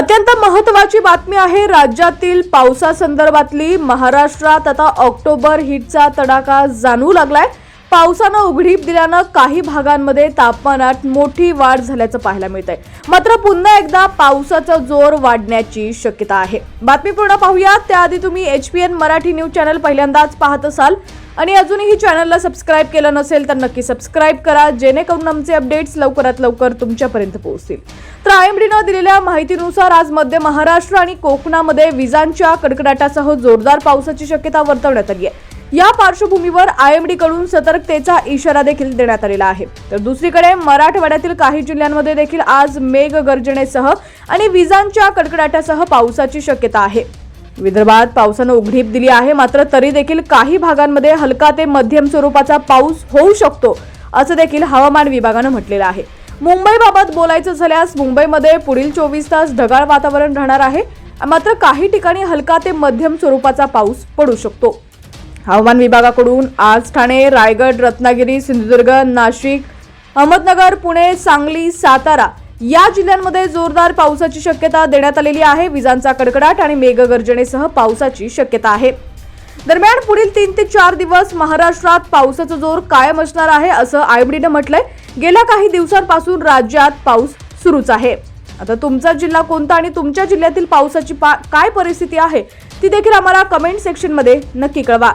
अत्यंत महत्वाची बातमी आहे राज्यातील पावसासंदर्भातली. महाराष्ट्रात आता ऑक्टोबर हिटचा तडाखा जाणवू लागलाय. पावसानं उघडीप दिल्यानं काही भागांमध्ये तापमानात मोठी वाढ झाल्याचं पाहायला मिळतंय. मात्र पुन्हा एकदा पावसाचा जोर वाढण्याची शक्यता आहे. बातमी पूर्ण पाहूया त्याआधी तुम्ही H P N Marathi news channel पहिल्यांदाच पाहत असाल. आणि अजूनही चॅनलला सबस्क्राईब केलं नसेल तर नक्की सबस्क्राईब करा जेणेकरून आमचे अपडेट्स लवकरात लवकर तुमच्यापर्यंत पोहोचतील. तर आयएमडीनं दिलेल्या माहितीनुसार आज मध्य महाराष्ट्र आणि कोकणामध्ये विजांच्या कडकडाटासह जोरदार पावसाची शक्यता वर्तवण्यात आली आहे. या पार्श्वभूमीवर आयएमडी कडून सतर्कतेचा इशारा देखील देण्यात आलेला आहे. तर दुसरीकडे मराठवाड्यातील काही जिल्ह्यांमध्ये देखील आज मेघ गर्जनेसह आणि विजांच्या कडकडाटासह पावसाची शक्यता आहे. विदर्भात पावसानं उघडीप दिली आहे. मात्र तरी देखील काही भागांमध्ये हलका ते मध्यम स्वरूपाचा पाऊस होऊ शकतो असं देखील हवामान विभागानं म्हटलेलं आहे. मुंबईबाबत बोलायचं झाल्यास मुंबईमध्ये पुढील चोवीस तास ढगाळ वातावरण राहणार आहे. मात्र काही ठिकाणी हलका ते मध्यम स्वरूपाचा पाऊस पडू शकतो. हवामान विभागाकडून आज ठाणे रायगड रत्नागिरी सिंधुदुर्ग नाशिक अहमदनगर पुणे सांगली सातारा या जिल्ह्यांमध्ये जोरदार पावसाची शक्यता देण्यात आलेली आहे. विजांचा कडकडाट आणि मेघगर्जनेसह पावसाची शक्यता आहे. दरम्यान पुढील तीन ते चार दिवस महाराष्ट्रात पावसाचा जोर कायम असणार आहे असं आयबीडीनं म्हटलंय. गेल्या काही दिवसांपासून राज्यात पाऊस सुरूच आहे. आता तुमचा जिल्हा कोणता आणि तुमच्या जिल्ह्यातील पावसाची पा काय परिस्थिती आहे ती देखील आम्हाला कमेंट सेक्शनमध्ये नक्की कळवा.